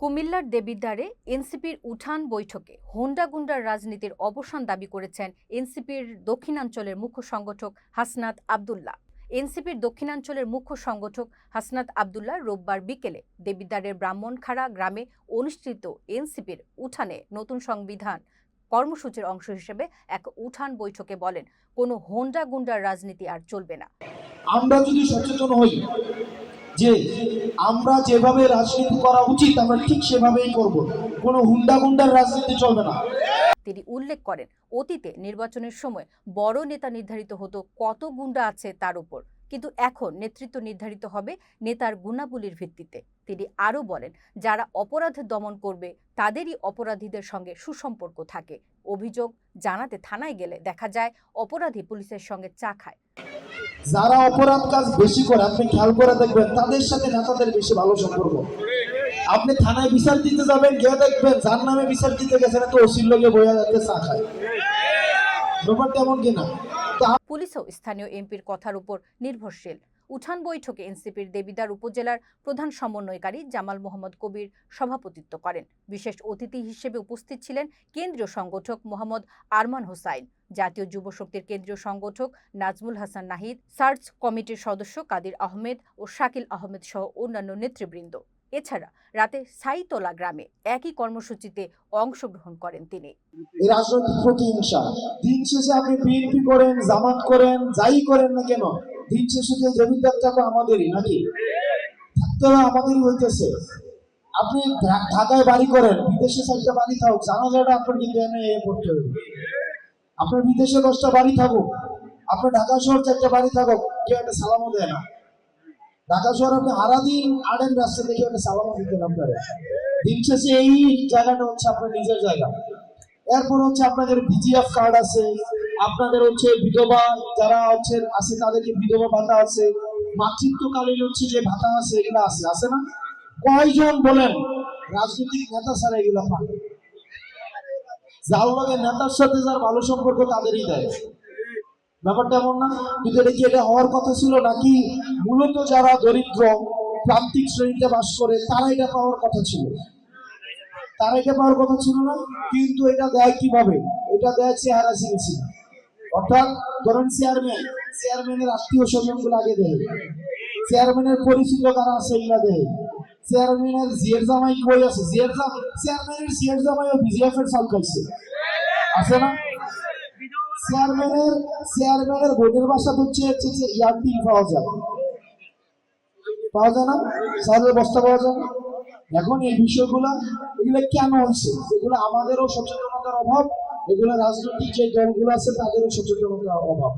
কুমিল্লার দেবিদ্বারে এনসিপির উঠান বৈঠকে হোন্ডা গুন্ডার রাজনীতির অবসান দাবি করেছেন এনসিপির দক্ষিণাঞ্চলের মুখ্য সংগঠক হাসনাত আবদুল্লাহ। এনসিপির দক্ষিণাঞ্চলের মুখ্য সংগঠক হাসনাত আবদুল্লাহ রোববার বিকেলে দেবিদ্বারের ব্রাহ্মণখাড়া গ্রামে অনুষ্ঠিত এনসিপির উঠানে নতুন সংবিধান কর্মসূচির অংশ হিসেবে এক উঠান বৈঠকে বলেন, কোনো হোন্ডা গুন্ডার রাজনীতি আর চলবে না। আমরা যদি সচেতন হই যে আমরা যেভাবে রাজনীতি করা উচিত, আমরা ঠিক সেভাবেই করব। কোনো হুন্ডা গুন্ডার রাজনীতি চলবে না। তিনি উল্লেখ করেন, অতীতে নির্বাচনের সময় বড় নেতা নির্ধারিত হতো কত গুন্ডা আছে তার উপর। কিন্তু এখন নেতৃত্ব নির্ধারিত হবে নেতার গুণাবলীর ভিত্তিতে। তিনি আরও বলেন, যারা অপরাধ দমন করবে, তাদেরই অপরাধীদের সঙ্গে সুসম্পর্ক থাকে। অভিযোগ জানাতে থানায় গেলে দেখা যায়, অপরাধী পুলিশের সঙ্গে চা খায়। যারা অপরাধ কাজ বেশি করে, আপনি খেয়াল করে দেখবেন, তাদের সাথে নেতাদের বেশি ভালো সম্পর্ক। আপনি থানায় বিচার দিতে যাবেন, গিয়ে দেখবেন, যার নামে বিচার দিতে গেছেন তো ওসির লোকে বইয়া যাচ্ছে চা খায়। ব্যাপারটা এমন কিনা? পুলিশও স্থানীয় এমপির কথার উপর নির্ভরশীল। উঠান বৈঠকে এনসিপির দেবিদার উপজেলার প্রধান সমন্বয়কারী জামাল মোহাম্মদ কবির সভাপতিত্ব করেন। বিশেষ অতিথি হিসেবে উপস্থিত ছিলেন কেন্দ্রীয় সংগঠক মোহাম্মদ আরমান হোসাইন, জাতীয় যুব শক্তির কেন্দ্রীয় সংগঠক নাজমুল হাসান নাহিদ, সার্চ কমিটির সদস্য কাদির আহমেদ ও শাকিল আহমেদ সহ অন্যান্য নেতৃবৃন্দ। এছাড়া রাতে সাইতলা গ্রামে একই কর্মসূচিতে অংশগ্রহণ করেন তিনি। রাজনৈতিক প্রতিহিংসা। দিন শেষে আপনি বিএনপি করেন, জামাত করেন, যাই করেন না কেন দিন শেষে যে জমিদারটা তো আমাদেরই, নাকি? থাকতে আমাদেরই হইতেছে। আপনি ঢাকায় বাড়ি করেন, বিদেশে চারটা বাড়ি থাকুক জানাজাটা আপনার কিন্তু এনে এ করতে হবে। আপনার বিদেশে দশটা বাড়ি থাকুক, আপনার ঢাকা শহর চারটা বাড়ি থাকুক, কেউ একটা সালামও দেয় না। ঢাকা শহর আপনি আরাদিন আড়েন রাস্তা দেখে একটা সালামও দিতেন আপনারা দিন শেষে এই জায়গাটা হচ্ছে আপনার নিজের জায়গা। এরপর হচ্ছে আপনাদের বিজিএফ কার্ড আছে আপনাদের হচ্ছে বিধবা যারা হচ্ছে আছে তাদেরকে বিধবা ভাতা আছে। মাতৃত্বকালীন হচ্ছে যে ভাতা আছে, এগুলো আছে। আছে না? কয়জন বলেন? রাজনৈতিক নেতা ছাড়া এগুলো পান? নেতার সাথে যার ভালো সম্পর্ক তাদেরই দেয়। ব্যাপারটা এমন না? কিন্তু এটা কি এটা হওয়ার কথা ছিল নাকি মূলত যারা দরিদ্র, প্রান্তিক শ্রেণীতে বাস করে তারা এটা পাওয়ার কথা ছিল? তারা এটা পাওয়ার কথা ছিল না? কিন্তু এটা দেয় কীভাবে? এটা দেয় চেহারা চিনেছি অর্থাৎ ধরেন চেয়ারম্যান চেয়ারম্যানের আত্মীয় স্বজনগুলো আগে দেয়। চেয়ারম্যানের পরিচিত কারা আছে এগুলা দেয়। চেয়ারম্যানের জিয়ের জামাই কই আছে? জামাই চেয়ারম্যানের জামাইও বিজিএফ এর খাইছে। আছে না? চেয়ারম্যানের চেয়ারম্যানের বোনের বাসা হচ্ছে হচ্ছে যে ইয়ারটিন পাওয়া যায়। পাওয়া যায় না? সারের বস্তা পাওয়া যায় না? এখন এই বিষয়গুলো এগুলো কেন হচ্ছে? এগুলো আমাদেরও সচেতনতার অভাব। এগুলো রাজনৈতিক যে জ্ঞানগুলো আছে তাদেরও সচেতনতা অভাব।